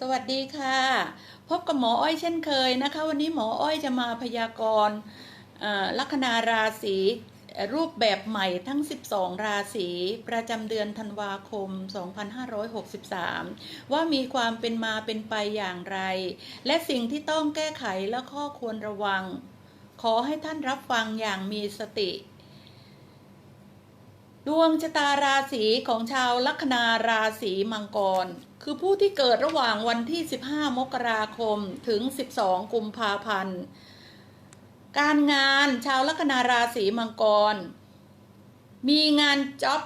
สวัสดีค่ะ พบกับหมออ้อยเช่นเคยนะคะ วันนี้หมออ้อยจะมาพยากรณ์ลัคนาราศีรูปแบบใหม่ทั้ง 12 ราศีประจำเดือนธันวาคม 2563 ว่ามีความเป็นมาเป็นไปอย่างไร และสิ่งที่ต้องแก้ไขและข้อควรระวัง ขอให้ท่านรับฟังอย่างมีสติดวงชะตาราศีของชาวลัคนาราศีมังกร คือผู้ที่เกิดระหว่างวันที่ 15 มกราคมถึง 12 กุมภาพันธ์ การงานชาวลัคนาราศีมังกร มีงานจ็อบ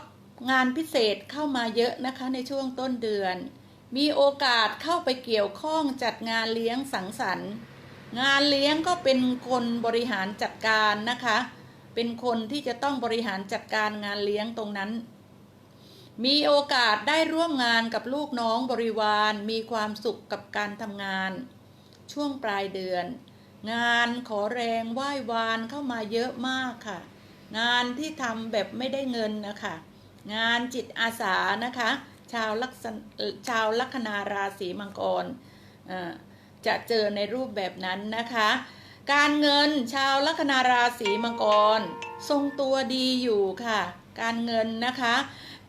งานพิเศษเข้ามาเยอะนะคะในช่วงต้นเดือน มีโอกาสเข้าไปเกี่ยวข้องจัดงานเลี้ยงสังสรรค์ งานเลี้ยงก็เป็นคนบริหารจัดการนะคะ เป็นคนที่จะต้องบริหารจัดการงานเลี้ยงตรงนั้น มีโอกาสได้ร่วมงานกับลูกน้องบริวาร มีความสุขกับการทำงาน ช่วงปลายเดือน งานขอแรงไหว้วานเข้ามาเยอะมากค่ะ งานที่ทำแบบไม่ได้เงินนะคะ งานจิตอาสานะคะ ชาวลักษชาวลัคนาราศีมังกรจะเจอในรูปแบบนั้นนะคะ การเงินชาวลัคนาราศีมังกร ทรงตัวดีอยู่ค่ะ การเงินนะคะ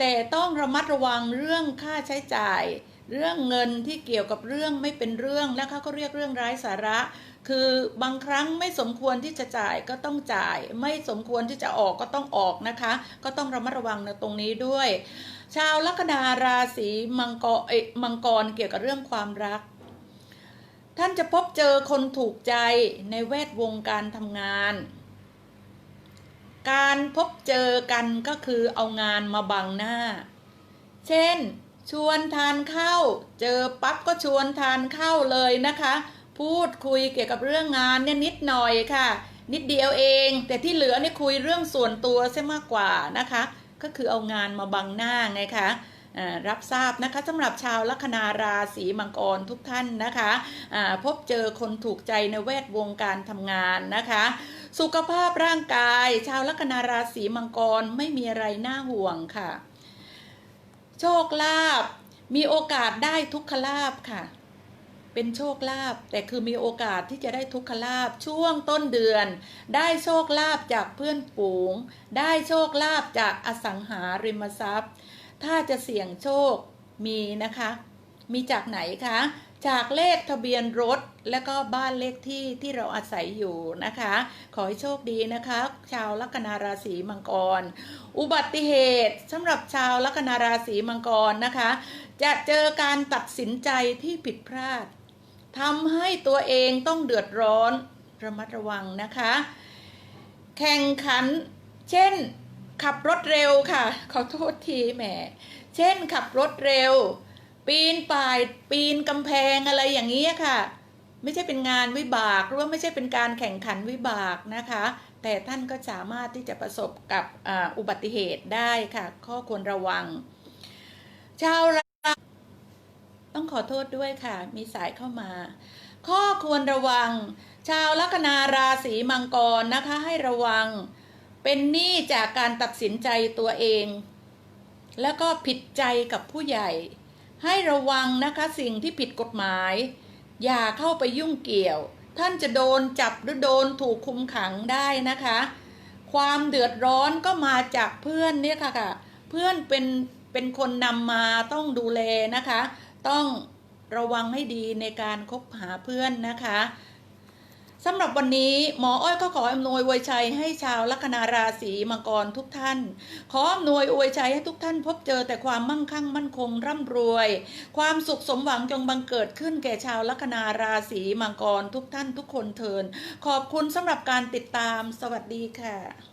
แต่ต้องระมัดระวังเรื่องค่าใช้จ่าย เรื่องเงินที่เกี่ยวกับเรื่องไม่เป็นเรื่องและเขาก็เรียกเรื่องร้ายสาระ คือบางครั้งไม่สมควรที่จะจ่ายก็ต้องจ่าย ไม่สมควรที่จะออกก็ต้องออกนะคะ ก็ต้องระมัดระวังในตรงนี้ด้วย ชาวลัคนาราศีมังกรเอยมังกรเกี่ยวกับเรื่องความรัก ท่านจะพบเจอคนถูกใจในแวดวงการทำงาน การพบเจอกันก็คือเอางานมาบังหน้า เช่น ชวนทานข้าวเจอปั๊บก็ชวนทานข้าวเลยนะคะ พูดคุยเกี่ยวกับเรื่องงานเนี่ยนิดหน่อยค่ะ นิดเดียวเอง แต่ที่เหลือเนี่ยคุยเรื่องส่วนตัวซะมากกว่านะคะ ก็คือเอางานมาบังหน้าไงคะ รับทราบนะคะสำหรับชาวลัคนาราศีมังกรทุกท่านนะคะพบเจอคนถูกใจในแวดวงการทำงานนะคะ สุขภาพร่างกาย ชาวลัคนาราศีมังกรไม่มีอะไรน่าห่วงค่ะ โชคลาภมีโอกาสได้ทุกขลาภค่ะ เป็นโชคลาภแต่คือมีโอกาสที่จะได้ทุกขลาภช่วงต้นเดือน ได้โชคลาภจากเพื่อนฝูง ได้โชคลาภจากอสังหาริมทรัพย์ ถ้าจะเสี่ยงโชคมีนะคะ มีจากไหนคะ จากเลขทะเบียนรถ และก็บ้านเลขที่ที่เราอาศัยอยู่นะคะ ขอให้โชคดีนะคะ ชาวลัคนาราศีมังกร อุบัติเหตุสำหรับชาวลัคนาราศีมังกรนะคะ จะเจอการตัดสินใจที่ผิดพลาดทำให้ตัวเองต้องเดือดร้อนระมัดระวังนะคะ แข่งขัน เช่น ขับรถเร็วค่ะ ขอโทษทีแหม เช่นขับรถเร็ว ปีนป่ายปีนกำแพงอะไรอย่างนี้ยค่ะ ไม่ใช่เป็นงานวิบากหรือว่าไม่ใช่เป็นการแข่งขันวิบากนะคะ แต่ท่านก็สามารถที่จะประสบกับอ,อุบัติเหตุได้ค่ะ ข้อควรระวัง ชาวราต้องขอโทษด้วยค่ะ มีสายเข้ามา ข้อควรระวัง ชาวลัคนาราศีมังกรนะคะให้ระวัง เป็นหนี้จากการตัดสินใจตัวเอง แล้วก็ผิดใจกับผู้ใหญ่ ให้ระวังนะคะสิ่งที่ผิดกฎหมาย อย่าเข้าไปยุ่งเกี่ยว ท่านจะโดนจับหรือโดนถูกคุมขังได้นะคะ ความเดือดร้อนก็มาจากเพื่อนเนี่ยค่ะค่ะ เพื่อนเป็นเป็นคนนำมาต้องดูแลนะคะ ต้องระวังให้ดีในการคบหาเพื่อนนะคะ สำหรับวันนี้หมออ้อยก็ขออำนวยอวยชัยให้ชาวลัคนาราศีมังกรทุกท่าน ขออำนวยอวยชัยให้ทุกท่านพบเจอแต่ความมั่งคั่งมั่นคงร่ำรวย ความสุขสมหวังจงบังเกิดขึ้นแก่ชาวลัคนาราศีมังกรทุกท่านทุกคนเทินขอบคุณสำหรับการติดตามสวัสดีค่ะ